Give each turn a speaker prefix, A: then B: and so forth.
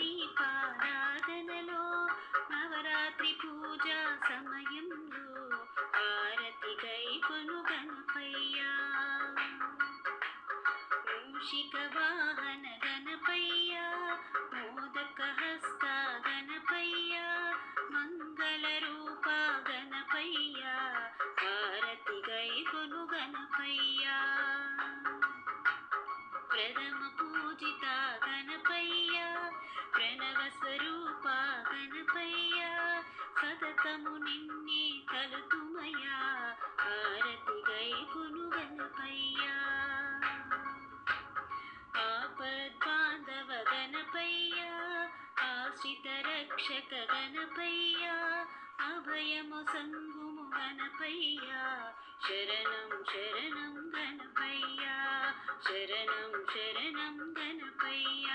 A: దీపారాధనలో నవరాత్రి పూజా సమయంలో హారతి గైకొను గణపయ్య. మూషిక వాహన గణపయ్య మోదక హస్త గణపయ్య మంగళ రూప ప్రథమ పూజిత స్వరూప గణపయ్యా సతతము నిన్నే కలుతుమయా హారతి గై కొను గణపయ్యా. ఆపద్బాంధవ గణపయ్యా ఆశ్రిత రక్షక గణపయ్యా అభయము సంగుము గణపయ్యా శరణం శరణం గణపయ్యా శరణం శరణం గణపయ్యా.